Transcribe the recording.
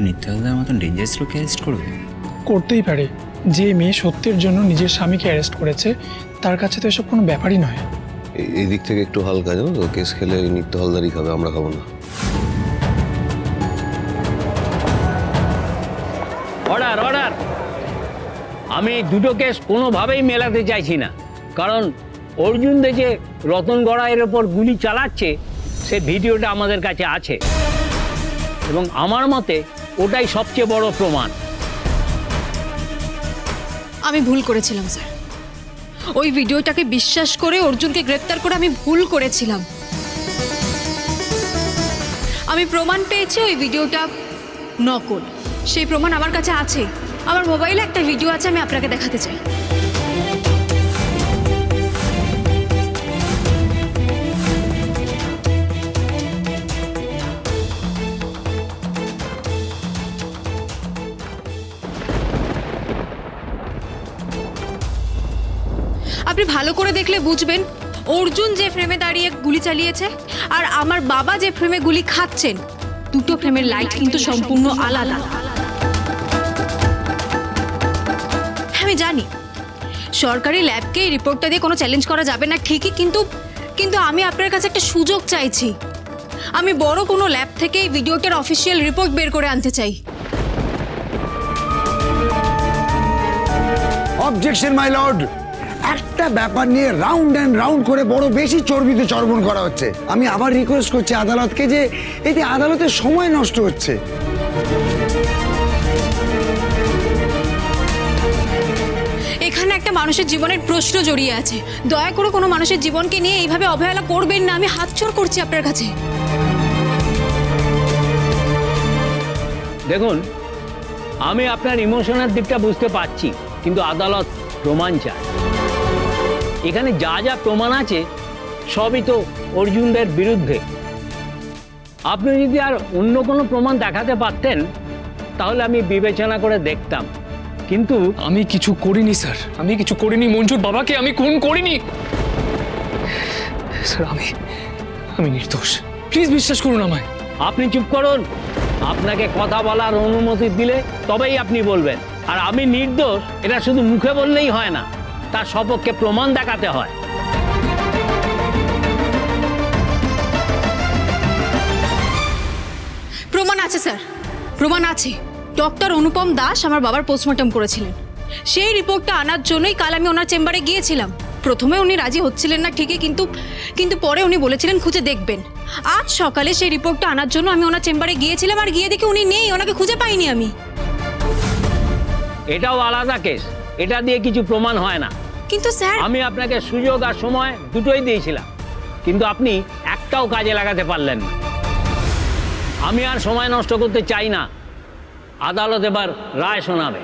মঞ্জু নিত্যাদার মতন ডেঞ্জারাস লোককে অ্যারেস্ট করবে? করতেই পারে। যে মেয়ে সত্যের জন্য নিজের স্বামীকে অ্যারেস্ট করেছে তার কাছে তো এসব কোনো ব্যাপারই নয়। এই- দিক থেকে একটু হালকা জানো তো? কেস খেলে ওই নিত্য হলদারই খাবে আমরা খাব না। অর্ডার অর্ডার আমি দুটো কেস কোনোভাবেই মেলাতে চাইছি না। কারণ অর্জুন দে যে রতন গড়াইয়ের ওপর গুলি চালাচ্ছে সে ভিডিওটা আমাদের কাছে আছে। এবং আমার মতে ওটাই সবচেয়ে বড় প্রমাণ। আমি ভুল করেছিলাম, স্যার। ওই ভিডিওটাকে বিশ্বাস করে অর্জুনকে গ্রেপ্তার করে আমি ভুল করেছিলাম। আমি প্রমাণ পেয়েছি ওই ভিডিওটা নকল। সেই প্রমাণ আমার কাছে আছে। আমার মোবাইলে একটা ভিডিও আছে, আমি আপনাকে দেখাতে চাই। আপনি ভালো করে দেখলে বুঝবেন। অর্জুন যে ফ্রেমে দাঁড়িয়ে গুলি চালিয়েছে আর আমার বাবা যে ফ্রেমে গুলি খাচ্ছেন দুটো ফ্রেমের লাইট কিন্তু সম্পূর্ণ আলাদা। হ্যাঁ, আমি জানি। সরকারি ল্যাবকে এই রিপোর্টটা দিয়ে কোনো চ্যালেঞ্জ করা যাবে না ঠিকই কিন্তু কিন্তু আমি আপনার কাছে একটা সুযোগ চাইছি। আমি বড় কোনো ল্যাব থেকে এই ভিডিওটার অফিসিয়াল রিপোর্ট বের করে আনতে চাই। অবজেকশন মাই লর্ড একটা ব্যাপার নিয়ে রাউন্ড অ্যান্ড রাউন্ড করে বড় বেশি চর্বিতে চর্বণ করা হচ্ছে। আমি আবার রিকোয়েস্ট করছি আদালতকে যে এতে আদালতের সময় নষ্ট হচ্ছে। এখানে একটা মানুষের জীবনের প্রশ্ন জড়িয়ে আছে। দয়া করে কোনো মানুষের জীবনকে নিয়ে এইভাবে অবহেলা করবেন না। আমি হাতচোর করছি আপনার কাছে। দেখুন আমি আপনার ইমোশনাল দিকটা বুঝতে পারছি কিন্তু আদালত প্রমাণ চায়। এখানে যা যা প্রমাণ আছে সবই তো অর্জুনদের বিরুদ্ধে। আপনি যদি আর অন্য কোনো প্রমাণ দেখাতে পারতেন তাহলে আমি বিবেচনা করে দেখতাম। কিন্তু আমি কিছু করিনি স্যার। আমি কিছু করিনি মঞ্জুর বাবাকে আমি খুন করিনি। স্যার আমি আমি নির্দোষ। প্লিজ বিশ্বাস করুন আমায়। আপনি চুপ করুন। আপনাকে কথা বলার অনুমতি দিলে তবেই আপনি বলবেন। আর আমি নির্দোষ এটা শুধু মুখে বললেই হয় না। তার সপক্ষে প্রমাণ দেখাতে হয়। প্রমাণ আছে স্যার। প্রমাণ আছে। ডক্টর অনুপম দাস আমার বাবার পোস্টমর্টম করেছিলেন। সেই রিপোর্টটা আনার জন্যই কাল আমি ওনার চেম্বারে গিয়েছিলাম। প্রথমে উনি রাজি হচ্ছিলেন না ঠিকই কিন্তু কিন্তু পরে উনি বলেছিলেন খুঁজে দেখবেন। আজ সকালে সেই রিপোর্টটা আনার জন্য আমি ওনার চেম্বারে গিয়েছিলাম আর গিয়ে দেখি উনি নেই ওনাকে খুঁজে পাইনি আমি। এটাও আলাদা কেস। এটা দিয়ে কিছু প্রমাণ হয় না। কিন্তু স্যার আমি আপনাকে সুযোগ আর সময় দুটোই দিয়েছিলাম। কিন্তু আপনি একটাও কাজে লাগাতে পারলেন না। আমি আর সময় নষ্ট করতে চাই না। আদালত এবার রায় শোনাবে।